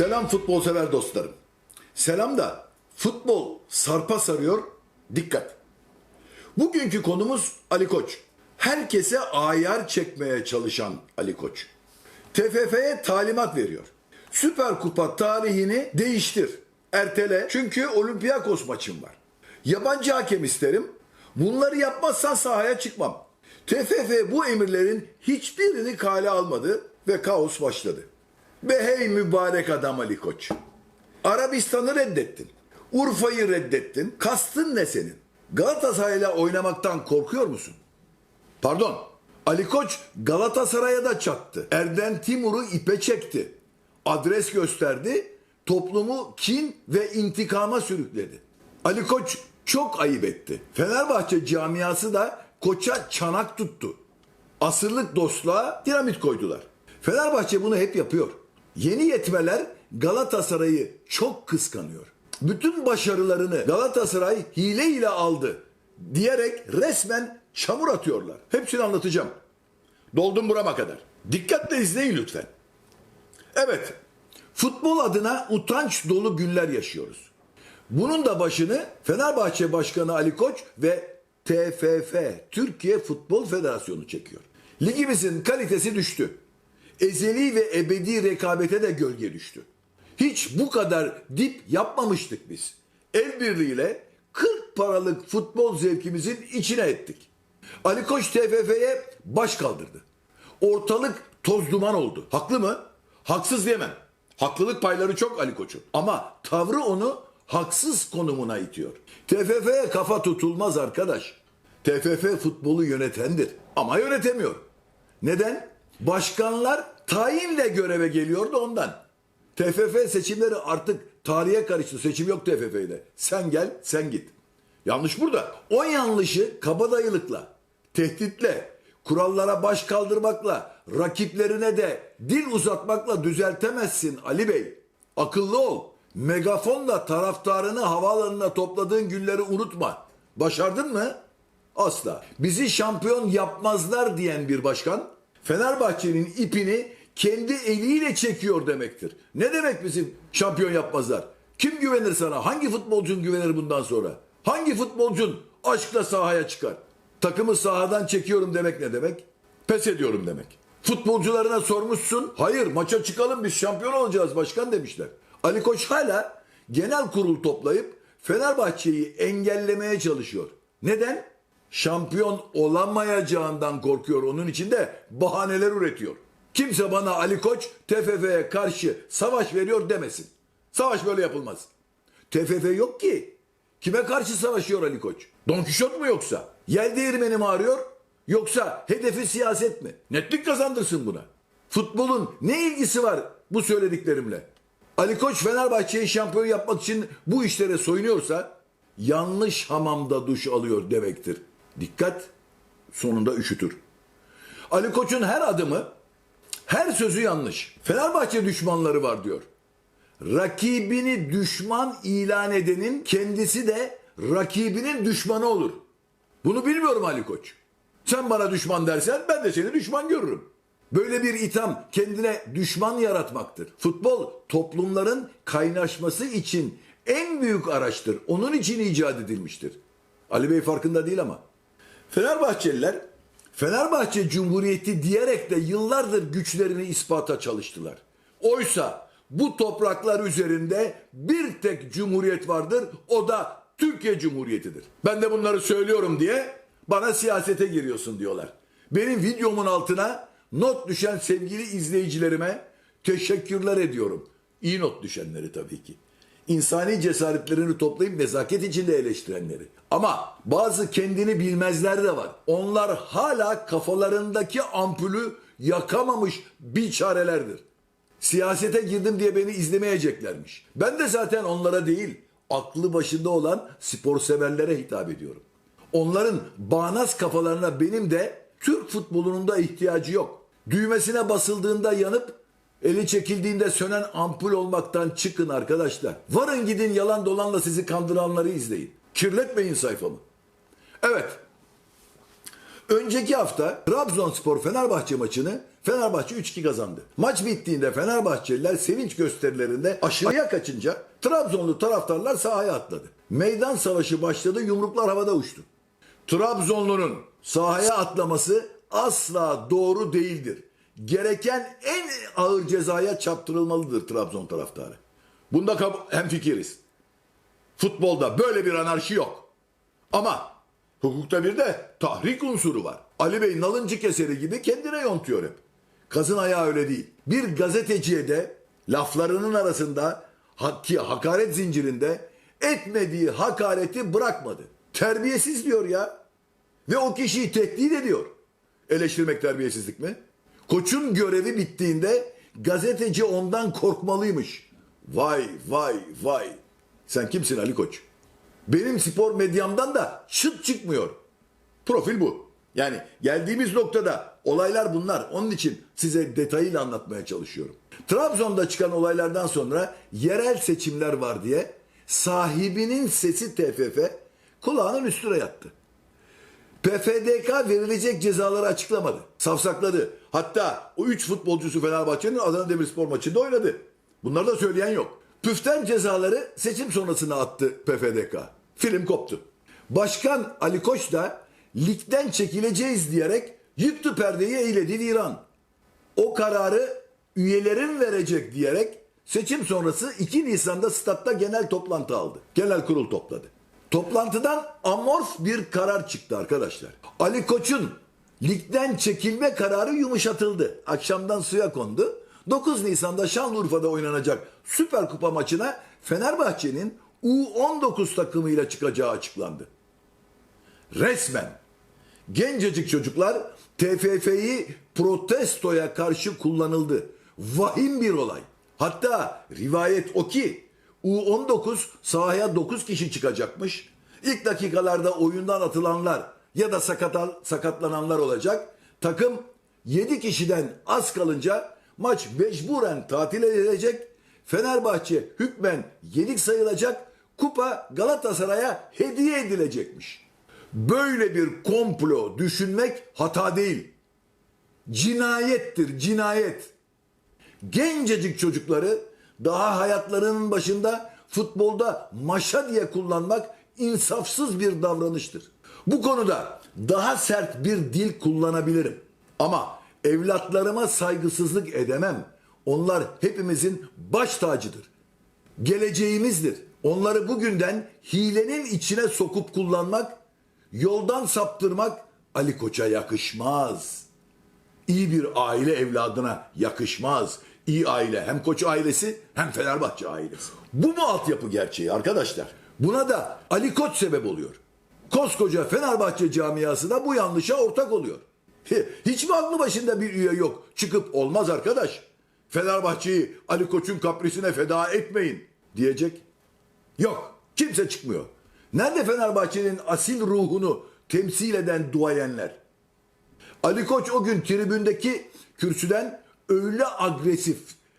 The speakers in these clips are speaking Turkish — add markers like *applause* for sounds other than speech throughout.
Selam futbol sever dostlarım. Selam da futbol sarpa sarıyor. Dikkat. Bugünkü konumuz Ali Koç. Herkese ayar çekmeye çalışan Ali Koç. TFF'ye talimat veriyor. Süper Kupa tarihini değiştir. Ertele çünkü Olympiakos maçım var. Yabancı hakem isterim. Bunları yapmazsan sahaya çıkmam. TFF bu emirlerin hiçbirini kale almadı ve kaos başladı. Be hey mübarek adam Ali Koç. Arabistan'ı reddettin. Urfa'yı reddettin. Kastın ne senin? Galatasaray'la oynamaktan korkuyor musun? Pardon. Ali Koç Galatasaray'a da çaktı. Erden Timur'u ipe çekti. Adres gösterdi. Toplumu kin ve intikama sürükledi. Ali Koç çok ayıp etti. Fenerbahçe camiası da koça çanak tuttu. Asırlık dostluğa dinamit koydular. Fenerbahçe bunu hep yapıyor. Yeni yetmeler Galatasaray'ı çok kıskanıyor. Bütün başarılarını Galatasaray hile ile aldı diyerek resmen çamur atıyorlar. Hepsini anlatacağım. Doldum burama kadar. Dikkatle izleyin lütfen. Evet, futbol adına utanç dolu günler yaşıyoruz. Bunun da başını Fenerbahçe Başkanı Ali Koç ve TFF, Türkiye Futbol Federasyonu çekiyor. Ligimizin kalitesi düştü. Ezeli ve ebedi rekabete de gölge düştü. Hiç bu kadar dip yapmamıştık biz. El birliğiyle 40 paralık futbol zevkimizin içine ettik. Ali Koç TFF'ye baş kaldırdı. Ortalık toz duman oldu. Haklı mı? Haksız diyemem. Haklılık payları çok Ali Koç'un. Ama tavrı onu haksız konumuna itiyor. TFF'ye kafa tutulmaz arkadaş. TFF futbolu yönetendir ama yönetemiyor. Neden? Başkanlar tayinle göreve geliyordu ondan. TFF seçimleri artık tarihe karıştı. Seçim yok TFF'de. Sen gel, sen git. Yanlış burada. O yanlışı kabadayılıkla, tehditle, kurallara baş kaldırmakla, rakiplerine de dil uzatmakla düzeltemezsin Ali Bey. Akıllı ol. Megafonla taraftarını havaalanına topladığın günleri unutma. Başardın mı? Asla. Bizi şampiyon yapmazlar diyen bir başkan Fenerbahçe'nin ipini kendi eliyle çekiyor demektir. Ne demek bizim şampiyon yapmazlar? Kim güvenir sana? Hangi futbolcun güvenir bundan sonra? Hangi futbolcun aşkla sahaya çıkar? Takımı sahadan çekiyorum demek ne demek? Pes ediyorum demek. Futbolcularına sormuşsun. Hayır maça çıkalım biz şampiyon olacağız başkan demişler. Ali Koç hala genel kurul toplayıp Fenerbahçe'yi engellemeye çalışıyor. Neden? Şampiyon olamayacağından korkuyor. Onun için de bahaneler üretiyor. Kimse bana Ali Koç TFF'ye karşı savaş veriyor demesin. Savaş böyle yapılmaz. TFF yok ki. Kime karşı savaşıyor Ali Koç? Don Kişot mu yoksa? Yel değirmeni mi arıyor? Yoksa hedefi siyaset mi? Netlik kazandırsın buna. Futbolun ne ilgisi var bu söylediklerimle? Ali Koç Fenerbahçe'yi şampiyon yapmak için bu işlere soyunuyorsa yanlış hamamda duş alıyor demektir. Dikkat sonunda üşütür. Ali Koç'un her adımı, her sözü yanlış. Fenerbahçe düşmanları var diyor. Rakibini düşman ilan edenin kendisi de rakibinin düşmanı olur. Bunu bilmiyorum Ali Koç. Sen bana düşman dersen ben de seni düşman görürüm. Böyle bir itham kendine düşman yaratmaktır. Futbol toplumların kaynaşması için en büyük araçtır. Onun için icat edilmiştir. Ali Bey farkında değil ama. Fenerbahçeliler Fenerbahçe Cumhuriyeti diyerek de yıllardır güçlerini ispata çalıştılar. Oysa bu topraklar üzerinde bir tek cumhuriyet vardır. O da Türkiye Cumhuriyeti'dir. Ben de bunları söylüyorum diye bana siyasete giriyorsun diyorlar. Benim videomun altına not düşen sevgili izleyicilerime teşekkürler ediyorum. İyi not düşenleri tabii ki. İnsani cesaretlerini toplayıp nezaket içinde eleştirenleri. Ama bazı kendini bilmezler de var. Onlar hala kafalarındaki ampulü yakamamış biçarelerdir. Siyasete girdim diye beni izlemeyeceklermiş. Ben de zaten onlara değil, aklı başında olan spor severlere hitap ediyorum. Onların bağnaz kafalarına benim de Türk futbolunun da ihtiyacı yok. Düğmesine basıldığında yanıp eli çekildiğinde sönen ampul olmaktan çıkın arkadaşlar. Varın gidin yalan dolanla sizi kandıranları izleyin. Kirletmeyin sayfamı. Evet. Önceki hafta Trabzonspor Fenerbahçe maçını Fenerbahçe 3-2 kazandı. Maç bittiğinde Fenerbahçeliler sevinç gösterilerinde aşırıya kaçınca Trabzonlu taraftarlar sahaya atladı. Meydan savaşı başladı, yumruklar havada uçtu. Trabzonlu'nun sahaya atlaması asla doğru değildir. Gereken en ağır cezaya çarptırılmalıdır Trabzon taraftarı. Bunda kab- hemfikiriz. Futbolda böyle bir anarşi yok. Ama hukukta bir de tahrik unsuru var. Ali Bey nalıncı keseri gibi kendine yontuyor hep. Kazın ayağı öyle değil. Bir gazeteciye de laflarının arasında ki hakaret zincirinde etmediği hakareti bırakmadı. Terbiyesiz diyor ya. Ve o kişiyi tehdit ediyor. Eleştirmek terbiyesizlik mi? Koç'un görevi bittiğinde gazeteci ondan korkmalıymış. Vay vay vay. Sen kimsin Ali Koç? Benim spor medyamdan da çıt çıkmıyor. Profil bu. Yani geldiğimiz noktada olaylar bunlar. Onun için size detayıyla anlatmaya çalışıyorum. Trabzon'da çıkan olaylardan sonra yerel seçimler var diye sahibinin sesi TFF kulağının üstüne yattı. PFDK verilecek cezaları açıklamadı. Safsakladı. Hatta o 3 futbolcusu Fenerbahçe'nin Adana Demirspor maçında oynadı. Bunları da söyleyen yok. Püften cezaları seçim sonrasına attı PFDK. Film koptu. Başkan Ali Koç da ligden çekileceğiz diyerek yıktı perdeyi eyledi viran. O kararı üyelerin verecek diyerek seçim sonrası 2 Nisan'da statta genel toplantı aldı. Genel kurul topladı. Toplantıdan amorf bir karar çıktı arkadaşlar. Ali Koç'un ligden çekilme kararı yumuşatıldı. Akşamdan suya kondu. 9 Nisan'da Şanlıurfa'da oynanacak Süper Kupa maçına Fenerbahçe'nin U19 takımıyla çıkacağı açıklandı. Resmen gencecik çocuklar TFF'yi protestoya karşı kullanıldı. Vahim bir olay. Hatta rivayet o ki U19 sahaya 9 kişi çıkacakmış. İlk dakikalarda oyundan atılanlar ya da sakatan, sakatlananlar olacak. Takım 7 kişiden az kalınca maç mecburen tatil edilecek. Fenerbahçe hükmen yenik sayılacak. Kupa Galatasaray'a hediye edilecekmiş. Böyle bir komplo düşünmek hata değil. Cinayettir, cinayet. Gencecik çocukları daha hayatlarının başında futbolda maşa diye kullanmak insafsız bir davranıştır. Bu konuda daha sert bir dil kullanabilirim. Ama evlatlarıma saygısızlık edemem. Onlar hepimizin baş tacıdır geleceğimizdir. Onları bugünden hilenin içine sokup kullanmak, yoldan saptırmak Ali Koç'a yakışmaz. İyi bir aile evladına yakışmaz. İyi aile hem Koç ailesi hem Fenerbahçe ailesi. Bu mu altyapı gerçeği arkadaşlar? Buna da Ali Koç sebep oluyor. Koskoca Fenerbahçe camiası da bu yanlışa ortak oluyor. Hiç mi aklı başında bir üye yok? Çıkıp olmaz arkadaş. Fenerbahçe'yi Ali Koç'un kaprisine feda etmeyin diyecek. Yok. Kimse çıkmıyor. Nerede Fenerbahçe'nin asil ruhunu temsil eden duayenler? Ali Koç o gün tribündeki kürsüden öyle agresif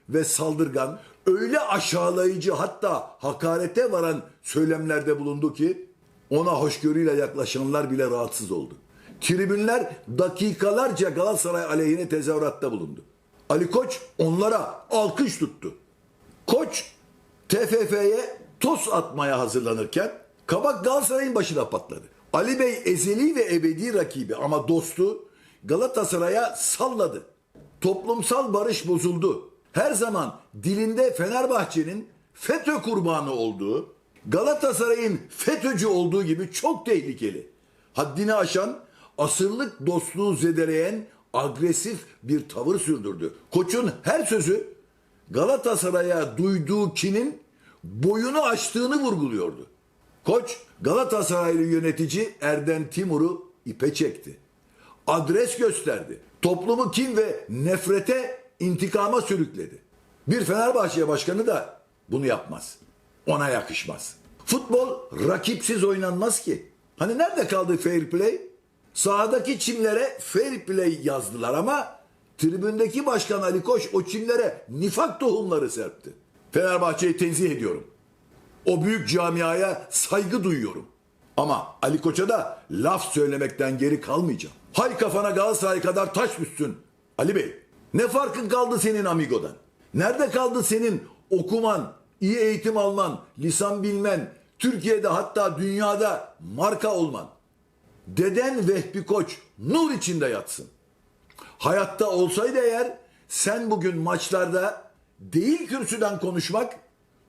ve saldırgan, öyle aşağılayıcı hatta hakarete varan söylemlerde bulundu ki ona hoşgörüyle yaklaşanlar bile rahatsız oldu. Tribünler dakikalarca Galatasaray aleyhine tezahüratta bulundu. Ali Koç onlara alkış tuttu. Koç TFF'ye toz atmaya hazırlanırken kabak Galatasaray'ın başına patladı. Ali Bey ezeli ve ebedi rakibi ama dostu Galatasaray'a salladı. Toplumsal barış bozuldu. Her zaman dilinde Fenerbahçe'nin FETÖ kurbanı olduğu, Galatasaray'ın FETÖ'cü olduğu gibi çok tehlikeli. Haddini aşan, asırlık dostluğu zedeleyen agresif bir tavır sürdürdü. Koç'un her sözü Galatasaray'a duyduğu kinin boyunu aştığını vurguluyordu. Koç Galatasaraylı yönetici Erden Timur'u ipe çekti. Adres gösterdi. Toplumu kin ve nefrete, intikama sürükledi. Bir Fenerbahçe başkanı da bunu yapmaz. Ona yakışmaz. Futbol rakipsiz oynanmaz ki. Hani nerede kaldı fair play? Sahadaki çimlere fair play yazdılar ama tribündeki başkan Ali Koç o çimlere nifak tohumları serpti. Fenerbahçe'yi tenzih ediyorum. O büyük camiaya saygı duyuyorum. Ama Ali Koç'a da laf söylemekten geri kalmayacağım. Hay kafana Galatasaray kadar taş düşsün. Ali Bey ne farkın kaldı senin Amigo'dan? Nerede kaldı senin okuman, iyi eğitim alman, lisan bilmen, Türkiye'de hatta dünyada marka olman? Deden Vehbi Koç nur içinde yatsın. Hayatta olsaydı eğer sen bugün maçlarda değil kürsüden konuşmak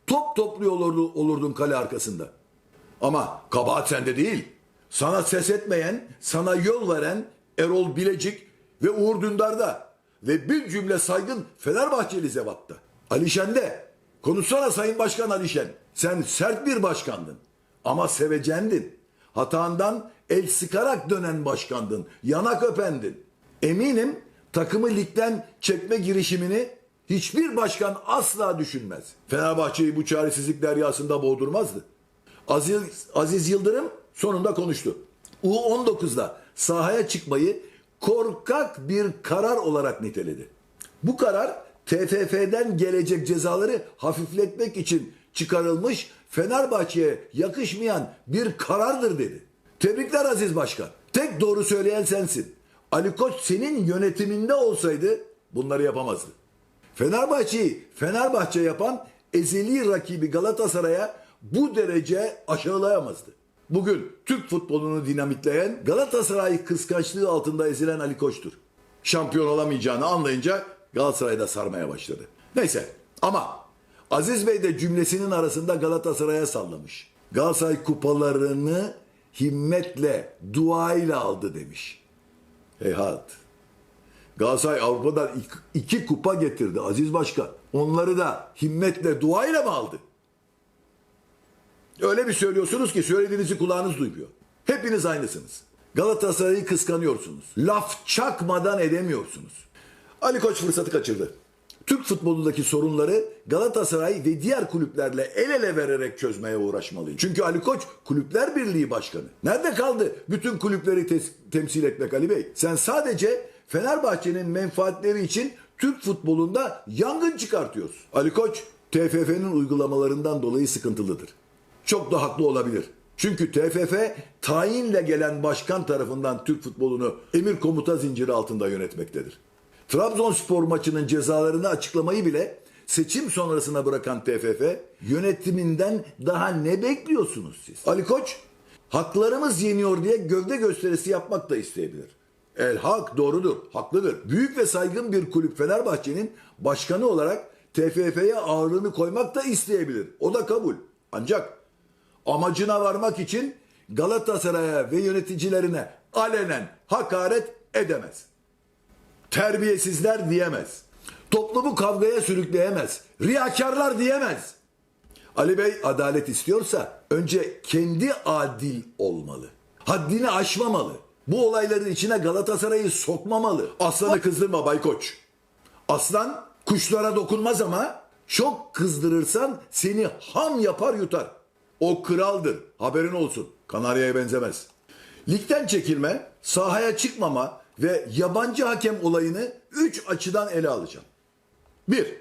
top topluyor olurdu, olurdun kale arkasında. Ama kabahat sende değil. Sana ses etmeyen, sana yol veren Erol Bilecik ve Uğur Dündar'da ve bir cümle saygın Fenerbahçeli Zevat'ta. Alişen'de. Konuşsana Sayın Başkan Alişen. Sen sert bir başkandın ama sevecendin. Hatandan el sıkarak dönen başkandın. Yanak öpendin. Eminim takımı ligden çekme girişimini hiçbir başkan asla düşünmez. Fenerbahçe'yi bu çaresizlik deryasında boğdurmazdı. Aziz, Aziz Yıldırım sonunda konuştu. U19'da sahaya çıkmayı korkak bir karar olarak niteledi. Bu karar TFF'den gelecek cezaları hafifletmek için çıkarılmış Fenerbahçe'ye yakışmayan bir karardır dedi. Tebrikler Aziz Başkan. Tek doğru söyleyen sensin. Ali Koç senin yönetiminde olsaydı bunları yapamazdı. Fenerbahçe'yi Fenerbahçe yapan ezeli rakibi Galatasaray'a bu derece aşağılayamazdı. Bugün Türk futbolunu dinamitleyen Galatasaray kıskançlığı altında ezilen Ali Koç'tur. Şampiyon olamayacağını anlayınca Galatasaray'da sarmaya başladı. Neyse ama Aziz Bey de cümlesinin arasında Galatasaray'a sallamış. Galatasaray kupalarını himmetle, duayla aldı demiş. Heyhat. Galatasaray Avrupa'dan iki, kupa getirdi Aziz Başkan. Onları da himmetle, duayla mı aldı? Öyle bir söylüyorsunuz ki söylediğinizi kulağınız duymuyor. Hepiniz aynısınız. Galatasaray'ı kıskanıyorsunuz. Laf çakmadan edemiyorsunuz. Ali Koç fırsatı kaçırdı. Türk futbolundaki sorunları Galatasaray ve diğer kulüplerle el ele vererek çözmeye uğraşmalıydı. Çünkü Ali Koç Kulüpler Birliği Başkanı. Nerede kaldı bütün kulüpleri tes- temsil etmek Ali Bey? Sen sadece Fenerbahçe'nin menfaatleri için Türk futbolunda yangın çıkartıyorsun. Ali Koç TFF'nin uygulamalarından dolayı sıkıntılıdır. Çok da haklı olabilir. Çünkü TFF tayinle gelen başkan tarafından Türk futbolunu emir komuta zinciri altında yönetmektedir. Trabzonspor maçının cezalarını açıklamayı bile seçim sonrasına bırakan TFF yönetiminden daha ne bekliyorsunuz siz? Ali Koç haklarımız yeniyor diye gövde gösterisi yapmak da isteyebilir. El hak doğrudur, haklıdır. Büyük ve saygın bir kulüp Fenerbahçe'nin başkanı olarak TFF'ye ağırlığını koymak da isteyebilir. O da kabul. Ancak amacına varmak için Galatasaray'a ve yöneticilerine alenen hakaret edemez. Terbiyesizler diyemez. Toplumu kavgaya sürükleyemez. Riyakarlar diyemez. Ali Bey adalet istiyorsa önce kendi adil olmalı. Haddini aşmamalı. Bu olayların içine Galatasaray'ı sokmamalı. Aslanı kızdırma Baykoç. Aslan kuşlara dokunmaz ama çok kızdırırsan seni ham yapar yutar. O kraldır. Haberin olsun. Kanarya'ya benzemez. Ligden çekilme, sahaya çıkmama ve yabancı hakem olayını 3 açıdan ele alacağım. 1.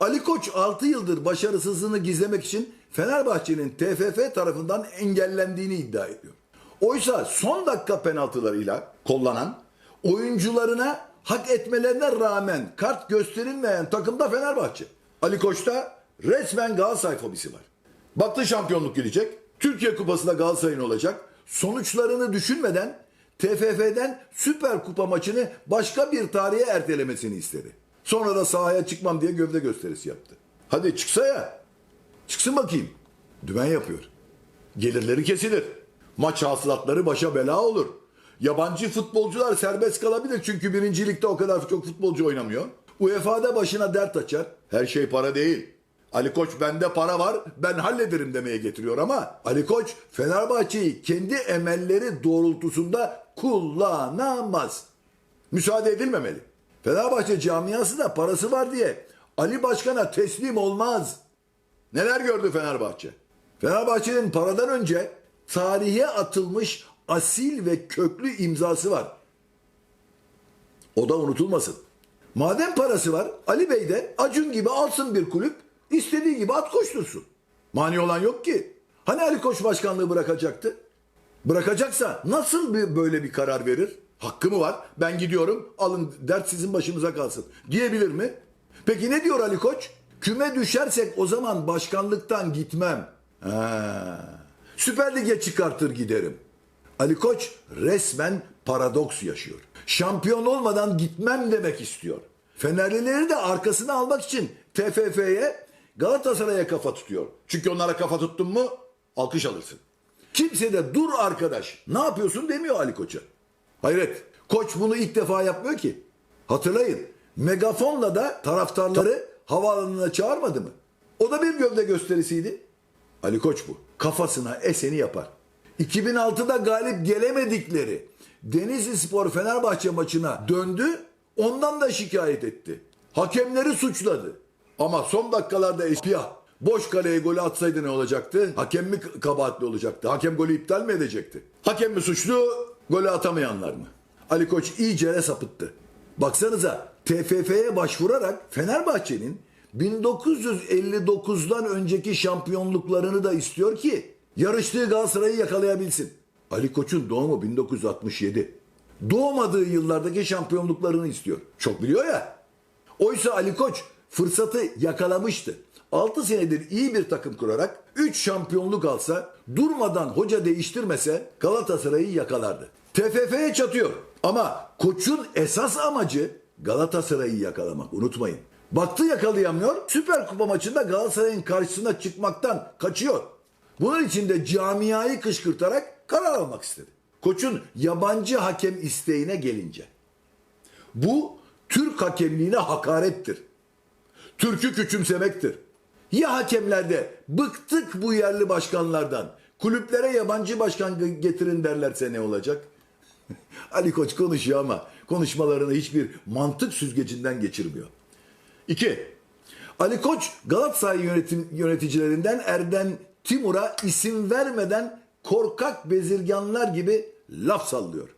Ali Koç 6 yıldır başarısızlığını gizlemek için Fenerbahçe'nin TFF tarafından engellendiğini iddia ediyor. Oysa son dakika penaltılarıyla kollanan oyuncularına hak etmelerine rağmen kart gösterilmeyen takımda Fenerbahçe. Ali Koç'ta resmen Galatasaray fobisi var. Baktı şampiyonluk gelecek. Türkiye Kupası'nda Galatasaray'ın olacak. Sonuçlarını düşünmeden TFF'den Süper Kupa maçını başka bir tarihe ertelemesini istedi. Sonra da sahaya çıkmam diye gövde gösterisi yaptı. Hadi çıksa ya. Çıksın bakayım. Dümen yapıyor. Gelirleri kesilir. Maç hasılatları başa bela olur. Yabancı futbolcular serbest kalabilir çünkü birincilikte o kadar çok futbolcu oynamıyor. UEFA'da başına dert açar. Her şey para değil. Ali Koç bende para var ben hallederim demeye getiriyor ama Ali Koç Fenerbahçe'yi kendi emelleri doğrultusunda kullanamaz. Müsaade edilmemeli. Fenerbahçe camiası da parası var diye Ali Başkan'a teslim olmaz. Neler gördü Fenerbahçe? Fenerbahçe'nin paradan önce tarihe atılmış asil ve köklü imzası var. O da unutulmasın. Madem parası var Ali Bey de Acun gibi alsın bir kulüp istediği gibi at koştursun. Mani olan yok ki. Hani Ali Koç başkanlığı bırakacaktı? Bırakacaksa nasıl bir böyle bir karar verir? Hakkı mı var? Ben gidiyorum alın dert sizin başımıza kalsın diyebilir mi? Peki ne diyor Ali Koç? Küme düşersek o zaman başkanlıktan gitmem. Ha. Süper Lig'e çıkartır giderim. Ali Koç resmen paradoks yaşıyor. Şampiyon olmadan gitmem demek istiyor. Fenerlileri de arkasına almak için TFF'ye Galatasaray'a kafa tutuyor. Çünkü onlara kafa tuttun mu alkış alırsın. Kimse de dur arkadaş ne yapıyorsun demiyor Ali Koç'a. Hayret Koç bunu ilk defa yapmıyor ki. Hatırlayın megafonla da taraftarları havaalanına çağırmadı mı? O da bir gövde gösterisiydi. Ali Koç bu. Kafasına eseni yapar. 2006'da galip gelemedikleri Denizli Spor Fenerbahçe maçına döndü. Ondan da şikayet etti. Hakemleri suçladı. Ama son dakikalarda Espiyah boş kaleye golü atsaydı ne olacaktı? Hakem mi kabahatli olacaktı? Hakem golü iptal mi edecekti? Hakem mi suçlu? Golü atamayanlar mı? Ali Koç iyice sapıttı. Baksanıza TFF'ye başvurarak Fenerbahçe'nin 1959'dan önceki şampiyonluklarını da istiyor ki yarıştığı Galatasaray'ı yakalayabilsin. Ali Koç'un doğumu 1967. Doğmadığı yıllardaki şampiyonluklarını istiyor. Çok biliyor ya. Oysa Ali Koç fırsatı yakalamıştı. 6 senedir iyi bir takım kurarak 3 şampiyonluk alsa durmadan hoca değiştirmese Galatasaray'ı yakalardı. TFF'ye çatıyor. Ama koçun esas amacı Galatasaray'ı yakalamak unutmayın. Baktı yakalayamıyor. Süper Kupa maçında Galatasaray'ın karşısına çıkmaktan kaçıyor. Bunun için de camiayı kışkırtarak karar almak istedi. Koçun yabancı hakem isteğine gelince. Bu Türk hakemliğine hakarettir. Türk'ü küçümsemektir. Ya hakemlerde bıktık bu yerli başkanlardan. Kulüplere yabancı başkan getirin derlerse ne olacak? *laughs* Ali Koç konuşuyor ama konuşmalarını hiçbir mantık süzgecinden geçirmiyor. 2. Ali Koç Galatasaray yönetim, yöneticilerinden Erden Timur'a isim vermeden korkak bezirganlar gibi laf sallıyor.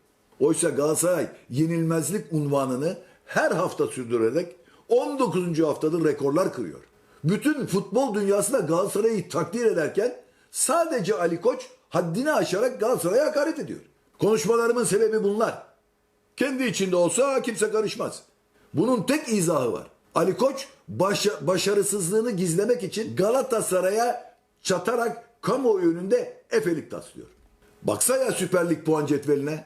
Oysa Galatasaray yenilmezlik unvanını her hafta sürdürerek 19. haftadır rekorlar kırıyor. Bütün futbol dünyası da Galatasaray'ı takdir ederken sadece Ali Koç haddini aşarak Galatasaray'a hakaret ediyor. Konuşmalarımın sebebi bunlar. Kendi içinde olsa kimse karışmaz. Bunun tek izahı var. Ali Koç başa- başarısızlığını gizlemek için Galatasaray'a çatarak kamuoyu önünde efelik taslıyor. Baksa ya Süper Lig puan cetveline.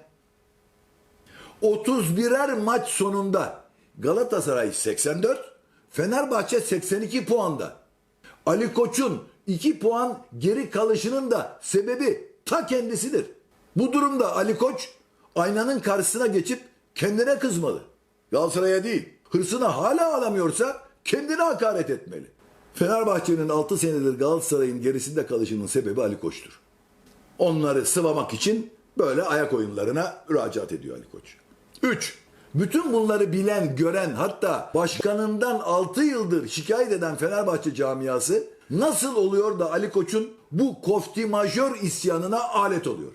31'er maç sonunda Galatasaray 84, Fenerbahçe 82 puanda. Ali Koç'un 2 puan geri kalışının da sebebi ta kendisidir. Bu durumda Ali Koç aynanın karşısına geçip kendine kızmalı. Galatasaray'a değil. Hırsını hala alamıyorsa kendine hakaret etmeli. Fenerbahçe'nin 6 senedir Galatasaray'ın gerisinde kalışının sebebi Ali Koç'tur. Onları sıvamak için böyle ayak oyunlarına müracaat ediyor Ali Koç. 3. Bütün bunları bilen, gören hatta başkanından 6 yıldır şikayet eden Fenerbahçe camiası nasıl oluyor da Ali Koç'un bu kofti majör isyanına alet oluyor?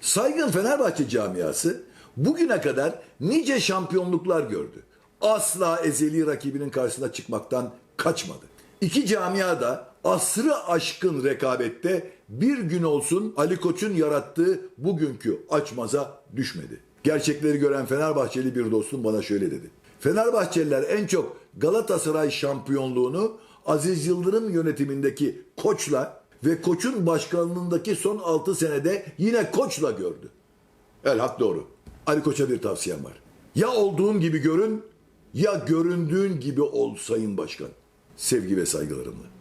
Saygın Fenerbahçe camiası bugüne kadar nice şampiyonluklar gördü. Asla ezeli rakibinin karşısına çıkmaktan kaçmadı. İki camia da asrı aşkın rekabette bir gün olsun Ali Koç'un yarattığı bugünkü açmaza düşmedi. Gerçekleri gören Fenerbahçeli bir dostum bana şöyle dedi. Fenerbahçeliler en çok Galatasaray şampiyonluğunu Aziz Yıldırım yönetimindeki koçla ve koçun başkanlığındaki son 6 senede yine koçla gördü. Elhak doğru. Ali Koç'a bir tavsiyem var. Ya olduğun gibi görün ya göründüğün gibi ol sayın başkan. Sevgi ve saygılarımla.